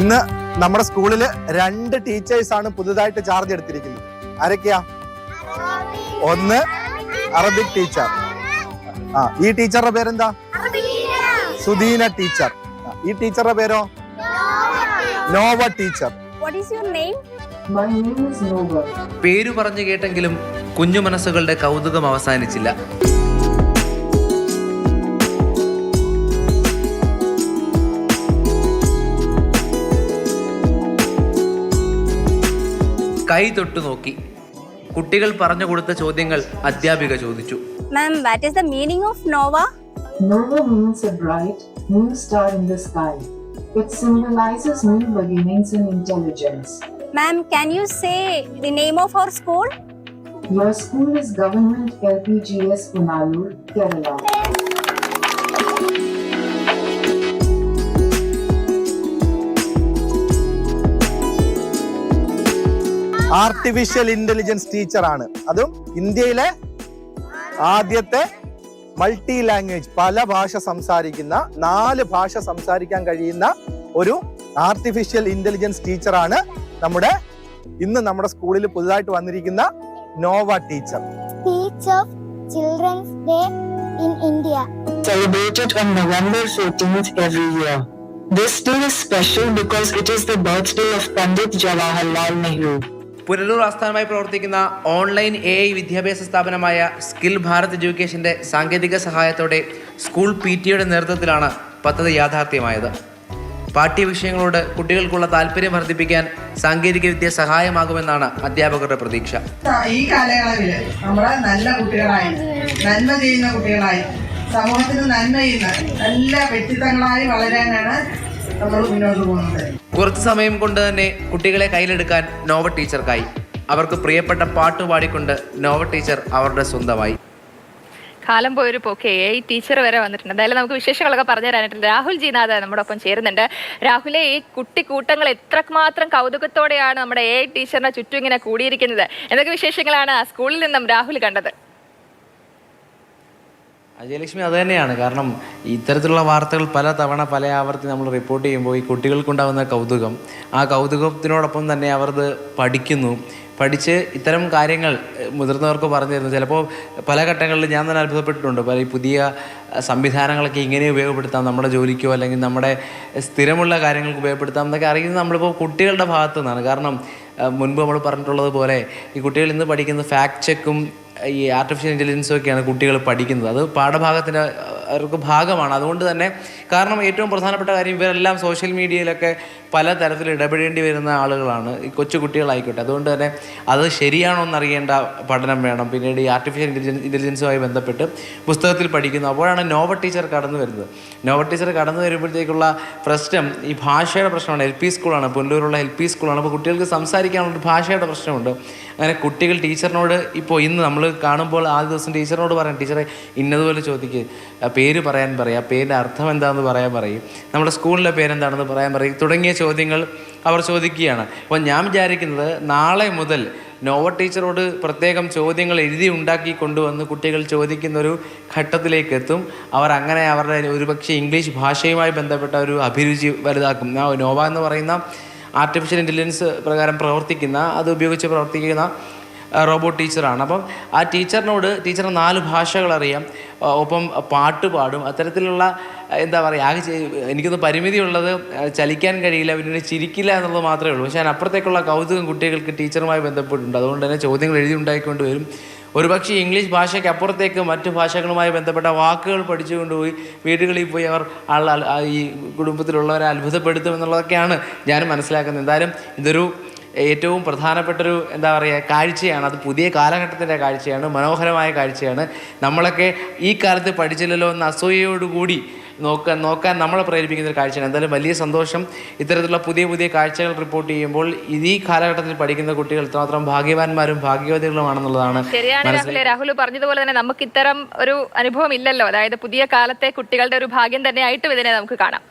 ഇന്ന് നമ്മുടെ സ്കൂളിൽ രണ്ട് ടീച്ചേഴ്സ് ആണ് പുതുതായിട്ട് ചാർജ് എടുത്തിരിക്കുന്നത്. ആരൊക്കെയാ? ഒന്ന് അറബിക് ടീച്ചർ ആ ഈ ടീച്ചറുടെ പേരെന്താ? സുദീന ടീച്ചർ ഈ ടീച്ചറുടെ പേരോ? Nova teacher What is your name? My name is Nova. പേരു പറഞ്ഞു കേട്ടെങ്കിലും കുഞ്ഞു മനസ്സുകളുടെ കൗതുകം അവസാനിച്ചില്ല. കൈ തൊട്ട് നോക്കി. കുട്ടികൾ പറഞ്ഞു കൊടുത്ത ചോദ്യങ്ങൾ അധ്യാപിക ചോദിച്ചു. Ma'am what is the meaning of Nova Nova means a bright new star in the sky it symbolises new beginnings in intelligence ma'am can you say the name of our school your school is government L P G Punalur Kerala artificial intelligence teacher ആണ് അതും ഇന്ത്യയിലെ ആദ്യത്തെ multi language പല ഭാഷ സംസാരിക്കുന്ന നാല് ഭാഷ സംസാരിക്കാൻ കഴിയുന്ന ഒരു ആർട്ടിഫിഷ്യൽ ഇന്റലിജൻസ് ടീച്ചറാണ് നമ്മുടെ ഇന്ന് നമ്മുടെ സ്കൂളിൽ പുതുതായിട്ട് വന്നിരിക്കുന്ന Nova teacher teacher of Children's Day in India. Celebrated on November 14th every year. This day is special because it is the birthday of Pandit Jawaharlal Nehru. Punalur ആസ്ഥാനമായി പ്രവർത്തിക്കുന്ന ഓൺലൈൻ എ ഐ വിദ്യാഭ്യാസ സ്ഥാപനമായ skill Bharat എഡ്യൂക്കേഷന്റെ സാങ്കേതിക സഹായത്തോടെ school P ടിയുടെ നേതൃത്വത്തിലാണ് പദ്ധതി യാഥാർത്ഥ്യമായത്. പാഠ്യവിഷയങ്ങളോട് കുട്ടികൾക്കുള്ള താല്പര്യം വർദ്ധിപ്പിക്കാൻ സാങ്കേതിക വിദ്യ സഹായമാകുമെന്നാണ് അധ്യാപകരുടെ പ്രതീക്ഷ. ഈ കാലയളവിൽ നമ്മളെ നല്ല കുട്ടികളായി നന്മ ചെയ്യുന്ന കുട്ടികളായി സമൂഹത്തിന് നന്മ ചെയ്യുന്ന നല്ല വ്യക്തിത്വങ്ങളായി വളരാനാണ് നമ്മൾ മുന്നോട്ട് പോകുന്നത് കുറച്ച് സമയം കൊണ്ട് തന്നെ കുട്ടികളെ കയ്യിലെടുക്കാൻ നോവ ടീച്ചർക്കായി. അവർക്ക് പ്രിയപ്പെട്ട പാട്ട് പാടിക്കൊണ്ട് നോവ ടീച്ചർ അവരുടെ സ്വന്തമായി. കാലം പോയൊരു പോക്കേ. ഈ ടീച്ചർ വരെ വന്നിട്ടുണ്ട്. എന്തായാലും നമുക്ക് വിശേഷങ്ങളൊക്കെ പറഞ്ഞു തരാനായിട്ടുണ്ട്. രാഹുൽ ജീനാഥ് നമ്മുടെ ഒപ്പം ചേരുന്നുണ്ട്. രാഹുലെ ഈ കുട്ടിക്കൂട്ടങ്ങൾ എത്രമാത്രം കൗതുകത്തോടെയാണ് നമ്മുടെ എ ടീച്ചറിനെ ചുറ്റും ഇങ്ങനെ കൂടിയിരിക്കുന്നത്? എന്തൊക്കെ വിശേഷങ്ങളാണ് ആ സ്കൂളിൽ നിന്നും രാഹുൽ കണ്ടത്? അജയലക്ഷ്മി അത് തന്നെയാണ്. കാരണം ഇത്തരത്തിലുള്ള വാർത്തകൾ പല തവണ പല ആവർത്തി നമ്മൾ റിപ്പോർട്ട് ചെയ്യുമ്പോൾ ഈ കുട്ടികൾക്കുണ്ടാകുന്ന കൗതുകം ആ കൗതുകത്തിനോടൊപ്പം തന്നെ അവർ പഠിക്കുന്നു. പഠിച്ച് ഇത്തരം കാര്യങ്ങൾ മുതിർന്നവർക്ക് പറഞ്ഞു തരുന്നു. ചിലപ്പോൾ പല ഘട്ടങ്ങളിൽ ഞാൻ തന്നെ അത്ഭുതപ്പെട്ടിട്ടുണ്ട്. പല ഈ പുതിയ സംവിധാനങ്ങളൊക്കെ ഇങ്ങനെ ഉപയോഗപ്പെടുത്താം. നമ്മുടെ ജോലിക്കോ അല്ലെങ്കിൽ നമ്മുടെ സ്ഥിരമുള്ള കാര്യങ്ങൾക്ക് ഉപയോഗപ്പെടുത്താം എന്നൊക്കെ അറിയുന്നത് നമ്മളിപ്പോൾ കുട്ടികളുടെ ഭാഗത്തു നിന്നാണ് കാരണം മുൻപ് നമ്മൾ പറഞ്ഞിട്ടുള്ളത് പോലെ ഈ കുട്ടികൾ ഇന്ന് പഠിക്കുന്ന ഫാക്ട് ചെക്കും ഈ ആർട്ടിഫിഷ്യൽ ഇന്റലിജൻസും ഒക്കെയാണ് കുട്ടികൾ പഠിക്കുന്നത്. അത് പാഠഭാഗത്തിന്റെ അവർക്ക് ഭാഗമാണ്. അതുകൊണ്ട് തന്നെ കാരണം ഏറ്റവും പ്രധാനപ്പെട്ട കാര്യം ഇവരെല്ലാം സോഷ്യൽ മീഡിയയിലൊക്കെ പല തരത്തിൽ ഇടപെടേണ്ടി വരുന്ന ആളുകളാണ്. ഈ കൊച്ചു കുട്ടികളായിക്കോട്ടെ. അതുകൊണ്ട് തന്നെ അത് ശരിയാണോ എന്നറിയേണ്ട പഠനം വേണം. പിന്നീട് ഈ ആർട്ടിഫിഷ്യൽ ഇന്റലിജൻസ് ഇന്റലിജൻസുമായി ബന്ധപ്പെട്ട് പുസ്തകത്തിൽ പഠിക്കുന്നു. അപ്പോഴാണ് നോവ ടീച്ചർ കടന്നു വരുന്നത്. നോവ ടീച്ചർ കടന്നു വരുമ്പോഴത്തേക്കുള്ള പ്രശ്നം ഈ ഭാഷയുടെ പ്രശ്നമാണ്. എൽ പി സ്കൂളാണ് പുല്ലൂരുള്ള എൽ പി സ്കൂളാണ് അപ്പോൾ കുട്ടികൾക്ക് സംസാരിക്കാനുള്ള ഭാഷയുടെ പ്രശ്നമുണ്ട്. അങ്ങനെ കുട്ടികൾ ടീച്ചറിനോട് ഇപ്പോൾ ഇന്ന് നമ്മൾ കാണുമ്പോൾ ആദ്യ ദിവസം ടീച്ചറിനോട് പറയാം ടീച്ചറെ ഇന്നതുപോലെ ചോദിക്ക്. ആ പേര് പറയാൻ പറയും പേരിന്റെ അർത്ഥം എന്താണെന്ന് പറയാൻ പറയും. നമ്മുടെ സ്കൂളിലെ പേരെന്താണെന്ന് പറയാൻ പറയും. തുടങ്ങിയ ചോദ്യങ്ങൾ അവർ ചോദിക്കുകയാണ്. അപ്പോൾ ഞാൻ വിചാരിക്കുന്നത് നാളെ മുതൽ നോവ ടീച്ചറോട് പ്രത്യേകം ചോദ്യങ്ങൾ എഴുതി ഉണ്ടാക്കി കൊണ്ടുവന്ന് കുട്ടികൾ ചോദിക്കുന്ന ഒരു ഘട്ടത്തിലേക്ക് എത്തും. അവർ അങ്ങനെ അവരുടെ ഒരുപക്ഷെ ഇംഗ്ലീഷ് ഭാഷയുമായി ബന്ധപ്പെട്ട ഒരു അഭിരുചി വലുതാക്കും. നോവ എന്ന് പറയുന്ന ആർട്ടിഫിഷ്യൽ ഇന്റലിജൻസ് പ്രകാരം പ്രവർത്തിക്കുന്ന അത് ഉപയോഗിച്ച് പ്രവർത്തിക്കുന്ന റോബോട്ട് ടീച്ചറാണ് അപ്പം ആ ടീച്ചറിനോട് ടീച്ചറിന് നാല് ഭാഷകൾ അറിയാം. ഒപ്പം പാട്ട് പാടും. അത്തരത്തിലുള്ള എന്താ പറയുക ആകെ എനിക്കൊന്ന് പരിമിതിയുള്ളത് ചലിക്കാൻ കഴിയില്ല പിന്നെ ചിരിക്കില്ല എന്നുള്ളത് മാത്രമേ ഉള്ളൂ. പക്ഷേ അതിനപ്പുറത്തേക്കുള്ള കൗതുകം കുട്ടികൾക്ക് ടീച്ചറുമായി ബന്ധപ്പെട്ടിട്ടുണ്ട്. അതുകൊണ്ട് തന്നെ ചോദ്യങ്ങൾ എഴുതി ഉണ്ടായിക്കൊണ്ട് വരും. ഒരുപക്ഷെ ഇംഗ്ലീഷ് ഭാഷയ്ക്ക് അപ്പുറത്തേക്ക് മറ്റു ഭാഷകളുമായി ബന്ധപ്പെട്ട വാക്കുകൾ പഠിച്ചു കൊണ്ടുപോയി വീടുകളിൽ പോയി അവർ ആൾ ഈ കുടുംബത്തിലുള്ളവരെ അത്ഭുതപ്പെടുത്തും എന്നുള്ളതൊക്കെയാണ് ഞാൻ മനസ്സിലാക്കുന്നത്. എന്തായാലും ഇതൊരു ഏറ്റവും പ്രധാനപ്പെട്ടൊരു എന്താ പറയുക കാഴ്ചയാണ്. അത് പുതിയ കാലഘട്ടത്തിന്റെ കാഴ്ചയാണ്. മനോഹരമായ കാഴ്ചയാണ്. നമ്മളൊക്കെ ഈ കാലത്ത് പഠിച്ചില്ലല്ലോ എന്ന അസൂയയോടുകൂടി നോക്കാൻ നോക്കാൻ നമ്മളെ പ്രേരിപ്പിക്കുന്ന ഒരു കാഴ്ചയാണ്. എന്തായാലും വലിയ സന്തോഷം. ഇത്തരത്തിലുള്ള പുതിയ പുതിയ കാഴ്ചകൾ റിപ്പോർട്ട് ചെയ്യുമ്പോൾ ഈ കാലഘട്ടത്തിൽ പഠിക്കുന്ന കുട്ടികൾ ഇത്രമാത്രം ഭാഗ്യവാന്മാരും ഭാഗ്യവതികളുമാണെന്നുള്ളതാണ് ശരിയാണ് രാഹുൽ രാഹുൽ പറഞ്ഞതുപോലെ തന്നെ നമുക്ക് ഇത്തരം ഒരു അനുഭവം ഇല്ലല്ലോ. അതായത് പുതിയ കാലത്തെ കുട്ടികളുടെ ഒരു ഭാഗ്യം തന്നെയായിട്ട് ഇതിനെ നമുക്ക് കാണാം.